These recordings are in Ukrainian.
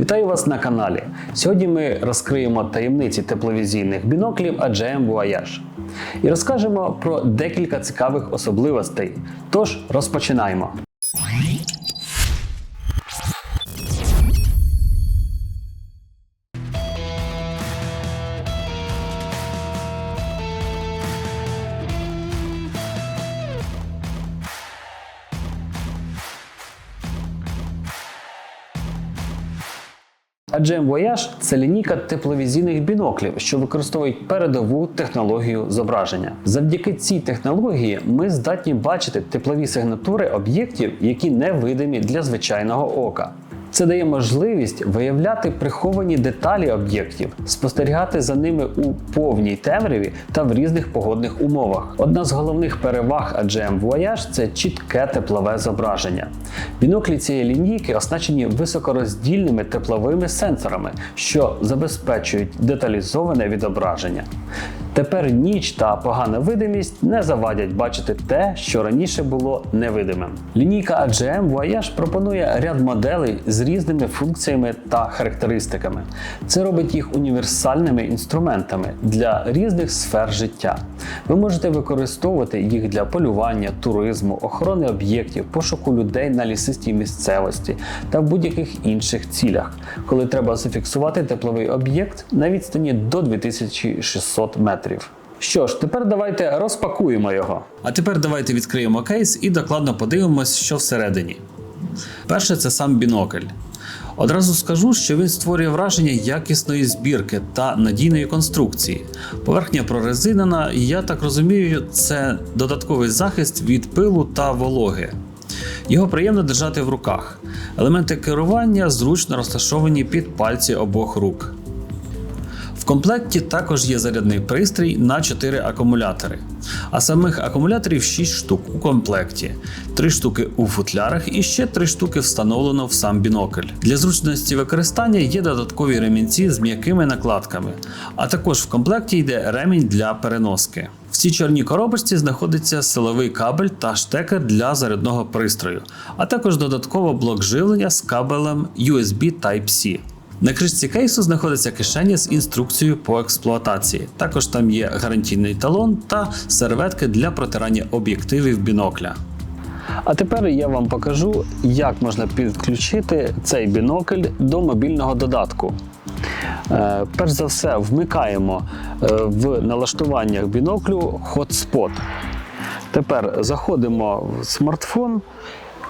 Вітаю вас на каналі. Сьогодні ми розкриємо таємниці тепловізійних біноклів AGM Voyage і розкажемо про декілька цікавих особливостей. Тож розпочинаємо. AGM Voyage – це лінійка тепловізійних біноклів, що використовують передову технологію зображення. Завдяки цій технології ми здатні бачити теплові сигнатури об'єктів, які не видимі для звичайного ока. Це дає можливість виявляти приховані деталі об'єктів, спостерігати за ними у повній темряві та в різних погодних умовах. Одна з головних переваг AGM Voyage – це чітке теплове зображення. Біноклі цієї лінійки оснащені високороздільними тепловими сенсорами, що забезпечують деталізоване відображення. Тепер ніч та погана видимість не завадять бачити те, що раніше було невидимим. Лінійка AGM Voyage пропонує ряд моделей з різними функціями та характеристиками. Це робить їх універсальними інструментами для різних сфер життя. Ви можете використовувати їх для полювання, туризму, охорони об'єктів, пошуку людей на лісистій місцевості та будь-яких інших цілях, коли треба зафіксувати тепловий об'єкт на відстані до 2600 метрів. Що ж, тепер давайте розпакуємо його. А тепер давайте відкриємо кейс і докладно подивимось, що всередині. Перше це сам бінокль. Одразу скажу, що він створює враження якісної збірки та надійної конструкції. Поверхня прорезинена, і я так розумію, це додатковий захист від пилу та вологи. Його приємно держати в руках. Елементи керування зручно розташовані під пальці обох рук. В комплекті також є зарядний пристрій на 4 акумулятори. А самих акумуляторів 6 штук у комплекті, 3 штуки у футлярах і ще 3 штуки встановлено в сам бінокль. Для зручності використання є додаткові ремінці з м'якими накладками, а також в комплекті йде ремінь для переноски. В цій чорній коробочці знаходиться силовий кабель та штекер для зарядного пристрою, а також додатково блок живлення з кабелем USB Type-C. На кришці кейсу знаходиться кишеня з інструкцією по експлуатації. Також там є гарантійний талон та серветки для протирання об'єктивів бінокля. А тепер я вам покажу, як можна підключити цей бінокль до мобільного додатку. Е, Перш за все, вмикаємо е, в налаштуваннях біноклю Hotspot. Тепер заходимо в смартфон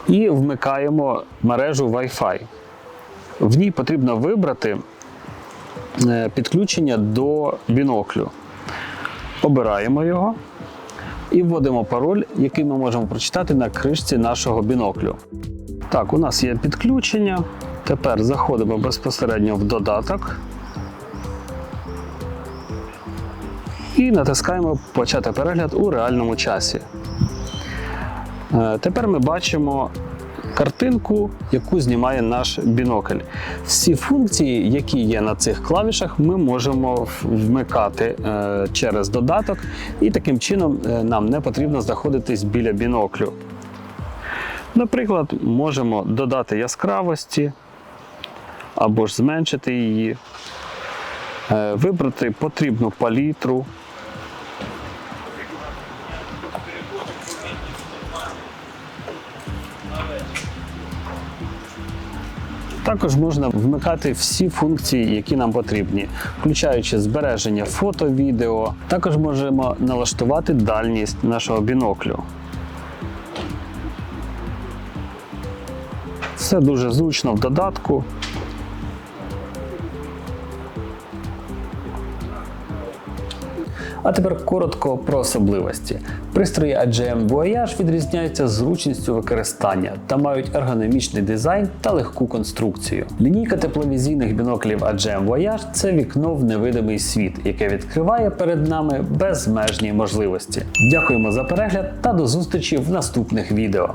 і вмикаємо мережу Wi-Fi. В ній потрібно вибрати е, підключення до біноклю. Обираємо його і вводимо пароль, який ми можемо прочитати на кришці нашого біноклю. Так, у нас є підключення. Тепер заходимо безпосередньо в додаток і натискаємо Почати перегляд у реальному часі. Е, Тепер ми бачимо картинку, яку знімає наш бінокль. Всі функції, які є на цих клавішах, ми можемо вмикати е, через додаток, і таким чином е, нам не потрібно знаходитись біля біноклю. Наприклад, можемо додати яскравості або ж зменшити її, е, вибрати потрібну палітру. Також можна вмикати всі функції, які нам потрібні, включаючи збереження фото, відео. Також можемо налаштувати дальність нашого біноклю. Все дуже зручно в додатку. А тепер коротко про особливості. Пристрої AGM Voyage відрізняються зручністю використання та мають ергономічний дизайн та легку конструкцію. Лінійка тепловізійних біноклів AGM Voyage – це вікно в невидимий світ, яке відкриває перед нами безмежні можливості. Дякуємо за перегляд та до зустрічі в наступних відео.